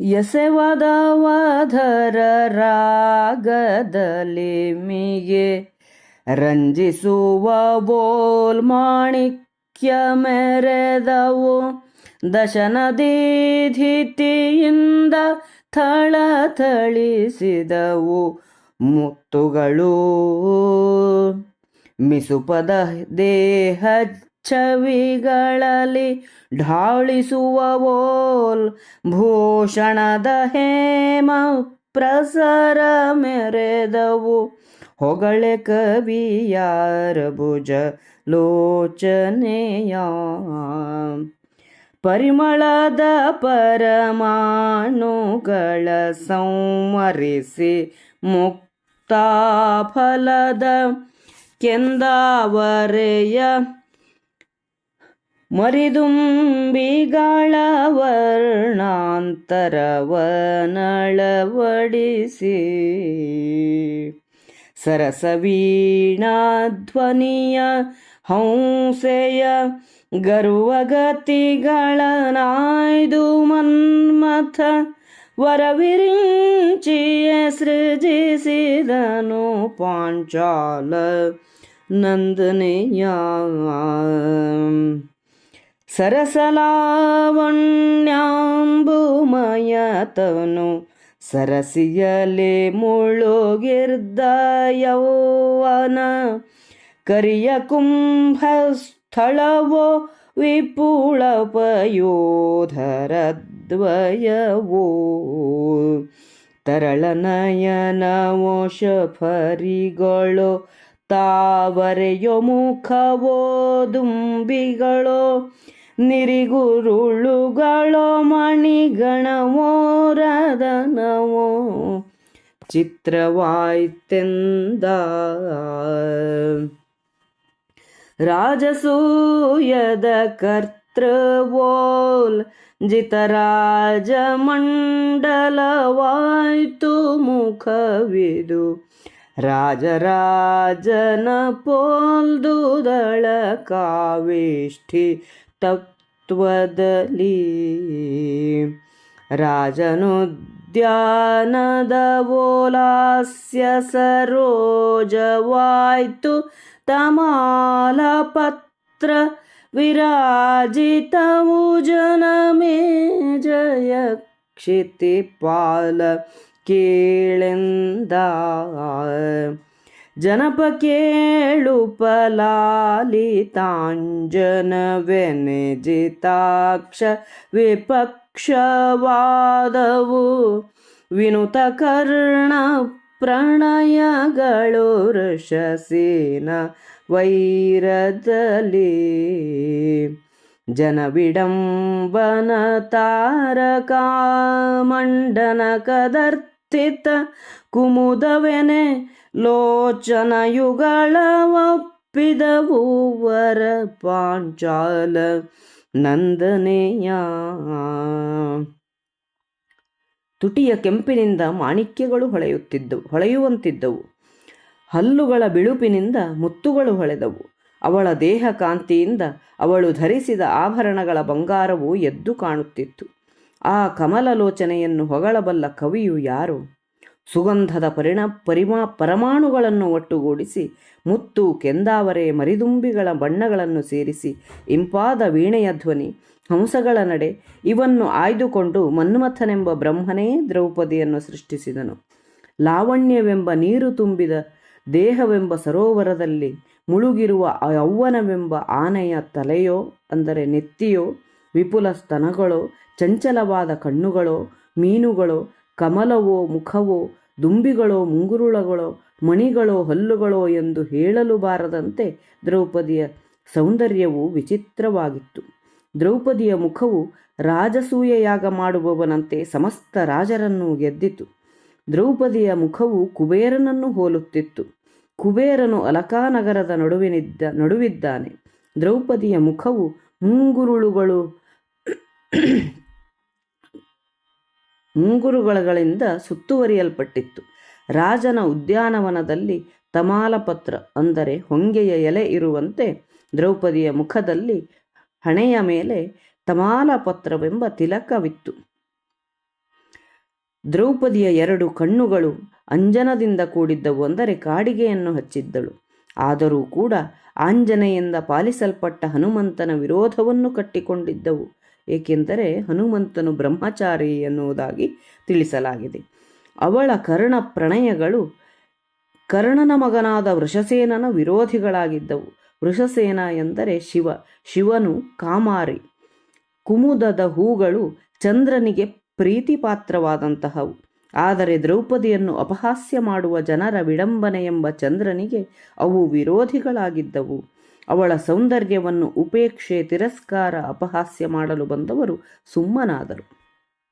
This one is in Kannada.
ಎಸೆವದವಧರ ರಾಗದಲ್ಲಿ ಮಿಗೆ ರಂಜಿಸುವ ಬೋಲ್ ಮಾಣಿಕ್ಯ ಮೆರೆದವು. ದಶನದೀಧಿತಿಯಿಂದ ಥಳಥಳಿಸಿದವು ಮುತ್ತುಗಳು. ಮಿಸುಪದ ದೇಹ ಛವಿಗಳಲ್ಲಿ ಢಾಳಿಸುವವೋಲ್ ಭೂಷಣದ ಹೇಮ ಪ್ರಸರ ಮೆರೆದವು. ಹೊಗಳೆ ಕವಿಯಾರ ಭುಜ ಲೋಚನೆಯ ಪರಿಮಳದ ಪರಮಾಣುಗಳ ಸಂವರಿಸಿ ಮುಕ್ತಾಫಲದ ಕೆಂದಾವರೆಯ ಮರಿದುಂಬಿಗಳ ವರ್ಣಾಂತರವನಳವಡಿಸಿ ಸರಸವೀಣಾಧ್ವನಿಯ ಹಂಸೆಯ ಗರ್ವಗತಿಗಳನಾಯ್ದು ಮನ್ಮಥ ವರವಿರಿಂಚಿಯ ಸೃಜಿಸಿದನು ಪಾಂಚಾಲ ನಂದನೆಯ. ಸರಸಲಾವಣ್ಯಾಂಬುಮಯತನು ಸರಸಿಯಲೆ ಮುಳುಗಿರ್ದ ಯೌವನ ಕರಿಯ ಕುಂಭ ಸ್ಥಳವೋ ವಿಪುಳಪಯೋಧರದ್ವಯವೋ ತರಳನಯನವೋ ಶಫರಿಗಳೋ ತಾವರೆಯೋ ಮುಖವೋ ದುಂಬಿಗಳೋ. ನಿರಿಗುರುಳುಗಳೋ ಮಣಿಗಣವೋರದನವೋ? ಚಿತ್ರವಾಯ್ತೆಂದ ರಾಜಸೂಯದ ಕರ್ತೃವೋಲ್ ಜಿತರಾಜ ಮಂಡಲವಾಯ್ತು ಮುಖವಿದು. ರಾಜರಾಜನ ಪೋಲ್ದುದಳ ಕಾವೇಷ್ಠಿ तत्त्वदली। राजनुद्यानदवोलास्य सरोजवायतु तमालपत्र विराजितमुजनमे जय क्षितिपाल केळन्दा ಜನಪ ಕೇಳು ಪಲಾಲಿತಾಂಜನವೆನೆಜಿತಾಕ್ಷ ವಿಪಕ್ಷವಾದವು. ವಿನುತ ಕರ್ಣ ಪ್ರಣಯಗಳು ಋಷಸೇನ ವೈರದಲ್ಲಿ. ಜನವಿಡಂಬನ ತಾರಕ ಮಂಡನ ಕದರ್ಥಿತ ಕುಮುದವೆನೆ ಲೋಚನಯುಗಳ ಒಪ್ಪಿದವು ವರ ಪಾಂಚಾಲ ನಂದನೆಯ. ತುಟಿಯ ಕೆಂಪಿನಿಂದ ಮಾಣಿಕ್ಯಗಳು ಹೊಳೆಯುತ್ತಿದ್ದವು ಹೊಳೆಯುವಂತಿದ್ದವು. ಹಲ್ಲುಗಳ ಬಿಳುಪಿನಿಂದ ಮುತ್ತುಗಳು ಹೊಳೆದವು. ಅವಳ ದೇಹ ಕಾಂತಿಯಿಂದ ಅವಳು ಧರಿಸಿದ ಆಭರಣಗಳ ಬಂಗಾರವು ಎದ್ದು ಕಾಣುತ್ತಿತ್ತು. ಆ ಕಮಲಲೋಚನೆಯನ್ನು ಹೊಗಳಬಲ್ಲ ಕವಿಯು ಯಾರು? ಸುಗಂಧದ ಪರಿಣ, ಪರಿಮಾ, ಪರಮಾಣುಗಳನ್ನು ಒಟ್ಟುಗೂಡಿಸಿ, ಮುತ್ತು, ಕೆಂದಾವರೆ, ಮರಿದುಂಬಿಗಳ ಬಣ್ಣಗಳನ್ನು ಸೇರಿಸಿ, ಇಂಪಾದ ವೀಣೆಯ ಧ್ವನಿ, ಹಂಸಗಳ ನಡೆ, ಇವನ್ನು ಆಯ್ದುಕೊಂಡು ಮನ್ಮಥನೆಂಬ ಬ್ರಹ್ಮನೇ ದ್ರೌಪದಿಯನ್ನು ಸೃಷ್ಟಿಸಿದನು. ಲಾವಣ್ಯವೆಂಬ ನೀರು ತುಂಬಿದ ದೇಹವೆಂಬ ಸರೋವರದಲ್ಲಿ ಮುಳುಗಿರುವ ಯೌವನವೆಂಬ ಆನೆಯ ತಲೆಯೋ, ಅಂದರೆ ನೆತ್ತಿಯೋ ವಿಪುಲ ಸ್ತನಗಳು ಚಂಚಲವಾದ ಕಣ್ಣುಗಳು, ಮೀನುಗಳು, ಕಮಲವೋ, ಮುಖವೋ, ದುಂಬಿಗಳೋ, ಮುಂಗುರುಳಗಳೋ, ಮಣಿಗಳೋ, ಹಲ್ಲುಗಳೋ ಎಂದು ಹೇಳಲು ಬಾರದಂತೆ ದ್ರೌಪದಿಯ ಸೌಂದರ್ಯವು ವಿಚಿತ್ರವಾಗಿತ್ತು. ದ್ರೌಪದಿಯ ಮುಖವು ರಾಜಸೂಯಯಾಗ ಮಾಡುವವನಂತೆ ಸಮಸ್ತ ರಾಜರನ್ನು ಗೆದ್ದಿತು. ದ್ರೌಪದಿಯ ಮುಖವು ಕುಬೇರನನ್ನು ಹೋಲುತ್ತಿತ್ತು. ಕುಬೇರನು ಅಲಕಾನಗರದ ನಡುವಿನಿದ್ದ, ನಡುವಿದ್ದಾನೆ. ದ್ರೌಪದಿಯ ಮುಖವು ಮುಂಗುರುಳುಗಳು ಮುಂಗುರುಗಳಿಂದ ಸುತ್ತುವರಿಯಲ್ಪಟ್ಟಿತ್ತು. ರಾಜನ ಉದ್ಯಾನವನದಲ್ಲಿ ತಮಾಲಪತ್ರ ಅಂದರೆ ಹೊಂಗೆಯ ಎಲೆ ಇರುವಂತೆ ದ್ರೌಪದಿಯ ಮುಖದಲ್ಲಿ ಹಣೆಯ ಮೇಲೆ ತಮಾಲಪತ್ರವೆಂಬ ತಿಲಕವಿತ್ತು. ದ್ರೌಪದಿಯ ಎರಡು ಕಣ್ಣುಗಳು ಅಂಜನದಿಂದ ಕೂಡಿದ್ದವು ಅಂದರೆ ಕಾಡಿಗೆಯನ್ನು ಹಚ್ಚಿದ್ದಳು. ಆದರೂ ಕೂಡ ಆಂಜನೆಯಿಂದ ಪಾಲಿಸಲ್ಪಟ್ಟ ಹನುಮಂತನ ವಿರೋಧವನ್ನು ಕಟ್ಟಿಕೊಂಡಿದ್ದವು. ಏಕೆಂದರೆ ಹನುಮಂತನು ಬ್ರಹ್ಮಚಾರಿ ಎನ್ನುವುದಾಗಿ ತಿಳಿಸಲಾಗಿದೆ. ಅವಳ ಕರ್ಣ ಪ್ರಣಯಗಳು ಕರ್ಣನ ಮಗನಾದ ವೃಷಸೇನನ ವಿರೋಧಿಗಳಾಗಿದ್ದವು. ವೃಷಸೇನ ಎಂದರೆ ಶಿವ, ಶಿವನು ಕಾಮಾರಿ. ಕುಮುದದ ಹೂಗಳು ಚಂದ್ರನಿಗೆ ಪ್ರೀತಿಪಾತ್ರವಾದಂತಹವು. ಆದರೆ ದ್ರೌಪದಿಯನ್ನು ಅಪಹಾಸ್ಯ ಮಾಡುವ ಜನರ ವಿಡಂಬನೆ ಎಂಬ ಚಂದ್ರನಿಗೆ ಅವು ವಿರೋಧಿಗಳಾಗಿದ್ದವು. ಅವಳ ಸೌಂದರ್ಯವನ್ನು ಉಪೇಕ್ಷೆ ತಿರಸ್ಕಾರ ಅಪಹಾಸ್ಯ ಮಾಡಲು ಬಂದವರು ಸುಮ್ಮನಾದರು.